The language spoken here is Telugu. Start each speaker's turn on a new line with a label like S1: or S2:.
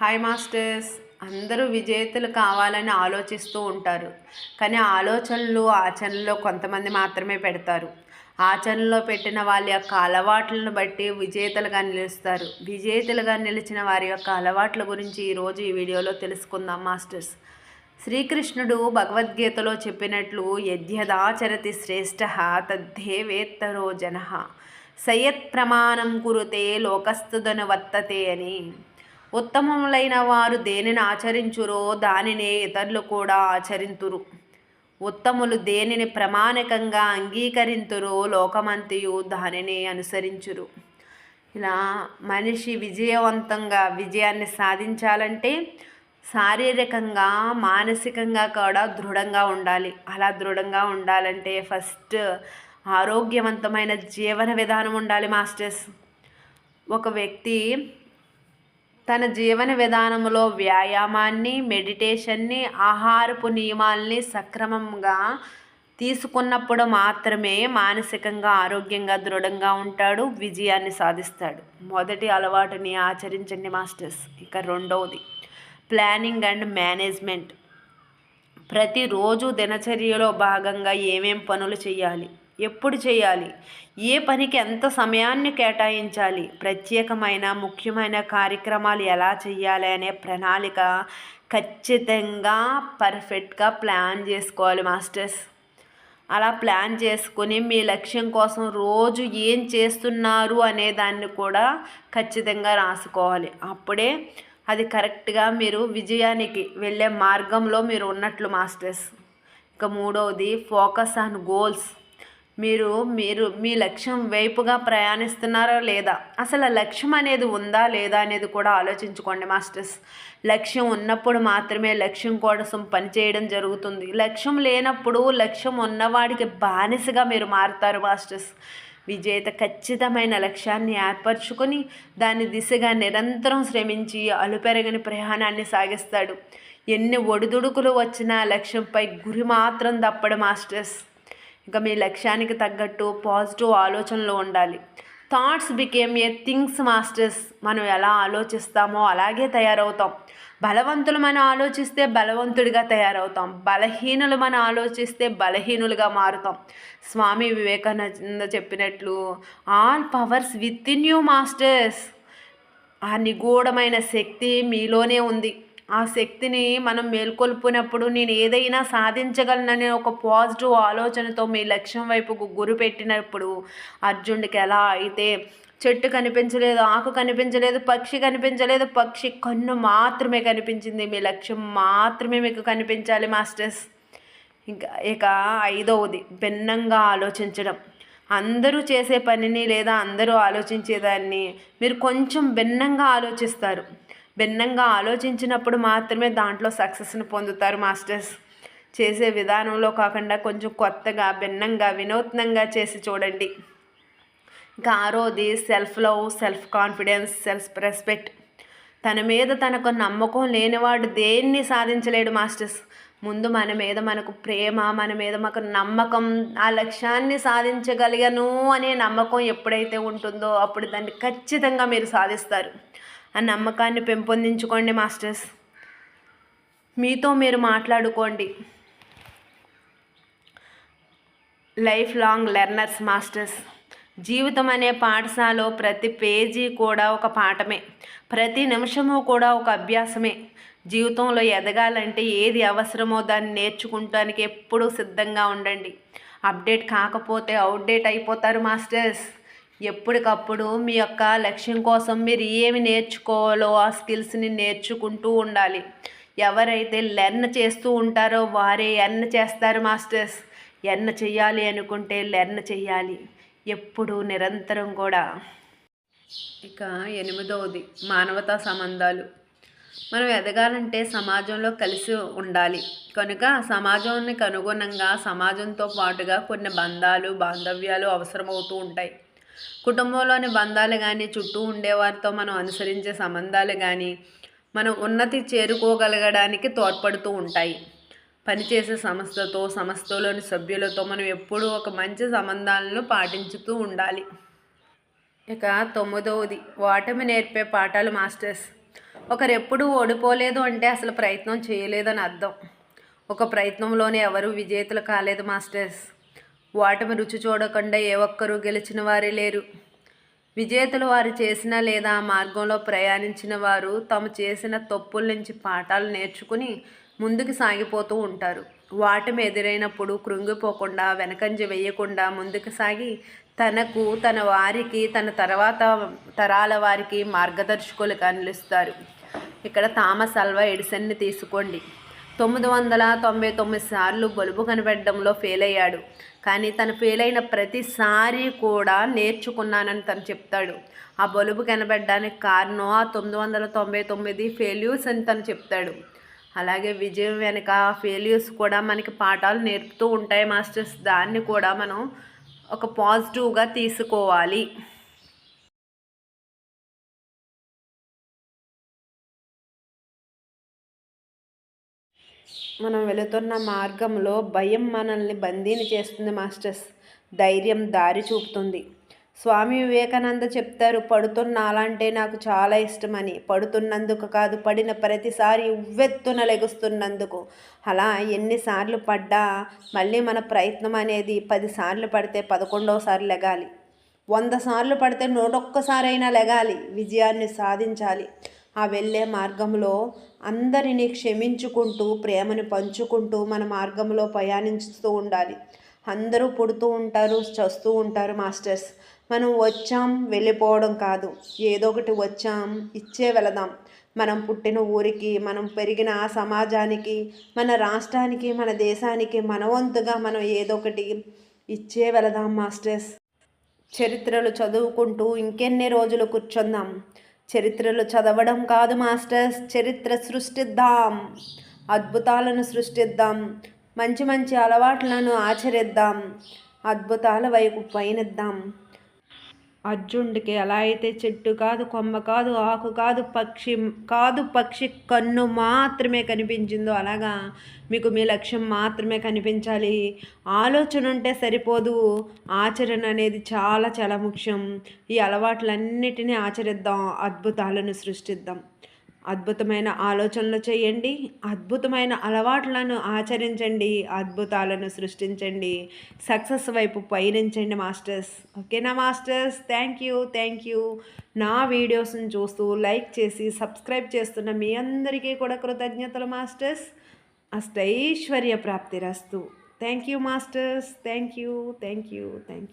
S1: హాయ్ మాస్టర్స్ అందరూ విజేతలు కావాలని ఆలోచిస్తూ ఉంటారు. కానీ ఆలోచనలు ఆచరణలో కొంతమంది మాత్రమే పెడతారు. ఆచరణలో పెట్టిన వాళ్ళ యొక్క అలవాట్లను బట్టి విజేతలుగా నిలుస్తారు. విజేతలుగా నిలిచిన వారి యొక్క అలవాట్ల గురించి ఈరోజు ఈ వీడియోలో తెలుసుకుందాం మాస్టర్స్ శ్రీకృష్ణుడు భగవద్గీతలో చెప్పినట్లు యద్యదాచరతి శ్రేష్ఠ తద్ధేవేత్తరో జన. సయత్ ప్రమాణం కురుతే లోకస్తుదను వర్తతే అని. ఉత్తమములైన వారు దేనిని ఆచరించురో దానినే ఇతరులు కూడా ఆచరింతురు. ఉత్తములు దేనిని ప్రమాణికంగా అంగీకరింతురో లోకమంతియు దానిని అనుసరించురు. ఇలా మనిషి విజయవంతంగా విజయాన్ని సాధించాలంటే శారీరకంగా మానసికంగా కూడా దృఢంగా ఉండాలి. అలా దృఢంగా ఉండాలంటే ఫస్ట్ ఆరోగ్యవంతమైన జీవన విధానం ఉండాలి మాస్టర్స్. ఒక వ్యక్తి తన జీవన విధానంలో వ్యాయామాన్ని మెడిటేషన్ని ఆహారపు నియమాల్ని సక్రమంగా తీసుకున్నప్పుడు మాత్రమే మానసికంగా ఆరోగ్యంగా దృఢంగా ఉంటాడు విజయాన్ని సాధిస్తాడు. మొదటి అలవాటుని ఆచరించండి మాస్టర్స్. ఇక రెండవది ప్లానింగ్ అండ్ మేనేజ్మెంట్. ప్రతిరోజు దినచర్యలో భాగంగా ఏమేం పనులు చేయాలి? ఎప్పుడు చేయాలి? ఏ పనికి ఎంత సమయాన్ని కేటాయించాలి? ప్రత్యేకమైన ముఖ్యమైన కార్యక్రమాలు ఎలా చేయాలి అనే ప్రణాళిక ఖచ్చితంగా పర్ఫెక్ట్గా ప్లాన్ చేసుకోవాలి మాస్టర్స్. అలా ప్లాన్ చేసుకుని మీ లక్ష్యం కోసం రోజు ఏం చేస్తున్నారు అనే దాన్ని కూడా ఖచ్చితంగా రాసుకోవాలి. అప్పుడే అది కరెక్ట్గా మీరు విజయానికి వెళ్ళే మార్గంలో మీరు ఉన్నట్లు మాస్టర్స్. ఇక మూడవది ఫోకస్ ఆన్ గోల్స్. మీరు మీరు మీ లక్ష్యం వైపుగా ప్రయాణిస్తున్నారా లేదా? అసలు లక్ష్యం అనేది ఉందా లేదా అనేది కూడా ఆలోచించుకోండి మాస్టర్స్. లక్ష్యం ఉన్నప్పుడు మాత్రమే లక్ష్యం కోసం పనిచేయడం జరుగుతుంది. లక్ష్యం లేనప్పుడు లక్ష్యం ఉన్నవాడికి బానిసగా మీరు మారుతారు మాస్టర్స్. విజేత ఖచ్చితమైన లక్ష్యాన్ని ఏర్పరచుకొని దాని దిశగా నిరంతరం శ్రమించి అలుపెరగని ప్రయాణాన్ని సాగిస్తాడు. ఎన్ని ఒడిదుడుకులు వచ్చినా లక్ష్యంపై గురి మాత్రం తప్పడు మాస్టర్స్. ఇంకా మీ లక్ష్యానికి తగ్గట్టు పాజిటివ్ ఆలోచనలు ఉండాలి. Thoughts became a things masters మనం ఎలా ఆలోచిస్తామో అలాగే తయారవుతాం. బలవంతులు మనం ఆలోచిస్తే బలవంతుడిగా తయారవుతాం. బలహీనులు మనం ఆలోచిస్తే బలహీనులుగా మారుతాం. స్వామి వివేకానంద చెప్పినట్లు all powers within you masters ఆ నిగూఢమైన శక్తి మీలోనే ఉంది. ఆ శక్తిని మనం మేల్కొల్పోయినప్పుడు నేను ఏదైనా సాధించగలననే ఒక పాజిటివ్ ఆలోచనతో మీ లక్ష్యం వైపుకు గురి పెట్టినప్పుడు అర్జునుడికి ఎలా అయితే చెట్టు కనిపించలేదు ఆకు కనిపించలేదు పక్షి కనిపించలేదు పక్షి కన్ను మాత్రమే కనిపించింది మీ లక్ష్యం మాత్రమే మీకు కనిపించాలి మాస్టర్స్. ఇంకా ఇక ఐదవది భిన్నంగా ఆలోచించడం. అందరూ చేసే పనిని లేదా అందరూ ఆలోచించేదాన్ని మీరు కొంచెం భిన్నంగా ఆలోచిస్తారు. భిన్నంగా ఆలోచించినప్పుడు మాత్రమే దాంట్లో సక్సెస్ని పొందుతారు మాస్టర్స్. చేసే విధానంలో కాకుండా కొంచెం కొత్తగా భిన్నంగా వినూత్నంగా చేసి చూడండి. ఇంకా ఆరోది self love self confidence self respect. తన మీద తనకు నమ్మకం లేనివాడు దేన్ని సాధించలేడు మాస్టర్స్. ముందు మన మీద మనకు ప్రేమ మన మీద మనకు నమ్మకం ఆ లక్ష్యాన్ని సాధించగలిగను అనే నమ్మకం ఎప్పుడైతే ఉంటుందో అప్పుడు దాన్ని ఖచ్చితంగా మీరు సాధిస్తారు. ఆ నమ్మకాన్ని పెంపొందించుకోండి మాస్టర్స్. మీతో మీరు మాట్లాడుకోండి. Lifelong learners masters. జీవితం అనే పాఠశాలలో ప్రతి పేజీ కూడా ఒక పాఠమే. ప్రతి నిమిషము కూడా ఒక అభ్యాసమే. జీవితంలో ఎదగాలంటే ఏది అవసరమో దాన్ని నేర్చుకుంటానికి ఎప్పుడూ సిద్ధంగా ఉండండి. అప్డేట్ కాకపోతే అవుట్డేట్ అయిపోతారు మాస్టర్స్. ఎప్పటికప్పుడు మీ యొక్క లక్ష్యం కోసం మీరు ఏమి నేర్చుకోవాలో ఆ స్కిల్స్ని నేర్చుకుంటూ ఉండాలి. ఎవరైతే లెర్న్ చేస్తూ ఉంటారో వారే ఎర్న్ చేస్తారు మాస్టర్స్ ఎర్న్ చెయ్యాలి అనుకుంటే లెర్న్ చెయ్యాలి ఎప్పుడు నిరంతరం కూడా. ఇక ఎనిమిదవది మానవతా సంబంధాలు. మనం ఎదగాలంటే సమాజంలో కలిసి ఉండాలి. కనుక సమాజానికి అనుగుణంగా సమాజంతో పాటుగా కొన్ని బంధాలు బాంధవ్యాలు అవసరమవుతూ ఉంటాయి. కుటుంబంలోని బంధాలు కానీ చుట్టూ ఉండేవారితో మనం అనుసరించే సంబంధాలు కానీ మనం ఉన్నతి చేరుకోగలగడానికి తోడ్పడుతూ ఉంటాయి. పనిచేసే సంస్థతో సంస్థలోని సభ్యులతో మనం ఎప్పుడూ ఒక మంచి సంబంధాలను పాటించుతూ ఉండాలి. ఇక తొమ్మిదవది ఓటమి నేర్పే పాఠాలు మాస్టర్స్. ఒకరెప్పుడు ఓడిపోలేదు అంటే అసలు ప్రయత్నం చేయలేదని అర్థం. ఒక ప్రయత్నంలోనే ఎవరు విజేతలు కాలేదు మాస్టర్స్. ఓటమి రుచి చూడకుండా ఏ ఒక్కరూ గెలిచిన వారే లేరు. విజేతలు వారు చేసిన లేదా ఆ మార్గంలో ప్రయాణించిన వారు తాము చేసిన తప్పుల నుంచి పాఠాలు నేర్చుకుని ముందుకు సాగిపోతూ ఉంటారు. వాటమి ఎదురైనప్పుడు కృంగిపోకుండా వెనకంజ వేయకుండా ముందుకు సాగి తనకు తన వారికి తన తర్వాత తరాల వారికి మార్గదర్శకులుగా నిలుస్తారు. ఇక్కడ థామస్ అల్వా ఎడిసన్ని తీసుకోండి. తొమ్మిది వందల తొంభై తొమ్మిది సార్లు బలుబు కనిపెట్టడంలో ఫెయిల్ అయ్యాడు. కానీ తను ఫెయిల్ అయిన ప్రతిసారి కూడా నేర్చుకున్నానని తను చెప్తాడు. ఆ బలుబు కనబడడానికి కారణం ఆ తొమ్మిది వందల తొంభై తొమ్మిది ఫెయిల్యూర్స్ అని తను చెప్తాడు. అలాగే విజయం వెనక ఫెయిల్యూర్స్ కూడా మనకి పాఠాలు నేర్పుతూ ఉంటాయి మాస్టర్స్. దాన్ని కూడా మనం ఒక పాజిటివ్గా తీసుకోవాలి. మనం వెళుతున్న మార్గంలో భయం మనల్ని బందీని చేస్తుంది మాస్టర్స్. ధైర్యం దారి చూపుతుంది. స్వామి వివేకానంద చెప్తారు పడుతున్నాలంటే నాకు చాలా ఇష్టమని. పడుతున్నందుకు కాదు పడిన ప్రతిసారి ఉవ్వెత్తున లెగుస్తున్నందుకు. అలా ఎన్నిసార్లు పడ్డా మళ్ళీ మన ప్రయత్నం అనేది పదిసార్లు పడితే పదకొండవసారి లెగాలి. వంద సార్లు పడితే నూటొక్కసారైనా లెగాలి. విజయాన్ని సాధించాలి. ఆ వెళ్ళే మార్గంలో అందరినీ క్షమించుకుంటూ ప్రేమను పంచుకుంటూ మన మార్గంలో ప్రయాణించుతూ ఉండాలి. అందరూ పుడుతూ ఉంటారు చస్తూ ఉంటారు మాస్టర్స్. మనం వచ్చాం వెళ్ళిపోవడం కాదు. ఏదో ఒకటి వచ్చాం ఇచ్చే వెళదాం. మనం పుట్టిన ఊరికి మనం పెరిగిన ఆ సమాజానికి మన రాష్ట్రానికి మన దేశానికి మనవంతుగా మనం ఏదో ఒకటి ఇచ్చే వెళదాం మాస్టర్స్. చరిత్రలు చదువుకుంటూ ఇంకెన్ని రోజులు కూర్చుందాం? చరిత్రలు చదవడం కాదు మాస్టర్స్. చరిత్ర సృష్టిద్దాం. అద్భుతాలను సృష్టిద్దాం. మంచి మంచి అలవాట్లను ఆచరిద్దాం. అద్భుతాల వైపు పయనిద్దాం. అర్జునుడికి ఎలా అయితే చెట్టు కాదు కొమ్మ కాదు ఆకు కాదు పక్షి కాదు పక్షి కన్ను మాత్రమే కనిపించిందో అలాగా? మీకు మీ లక్ష్యం మాత్రమే కనిపించాలి. ఆలోచన ఉంటే సరిపోదు. ఆచరణ అనేది చాలా చాలా ముఖ్యం. ఈ అలవాట్లన్నిటినీ ఆచరిద్దాం అద్భుతాలను సృష్టిద్దాం. అద్భుతమైన ఆలోచనలు చేయండి అద్భుతమైన అలవాట్లను ఆచరించండి అద్భుతాలను సృష్టించండి సక్సెస్ వైపు పయనించండి మాస్టర్స్. ఓకేనా masters? Thank you thank you నా వీడియోస్ని చూస్తూ లైక్ చేసి సబ్స్క్రైబ్ చేస్తున్న మీ అందరికీ కూడా కృతజ్ఞతలు మాస్టర్స్. అష్టైశ్వర్య ప్రాప్తి రస్తు. Thank you masters. Thank you thank you thank you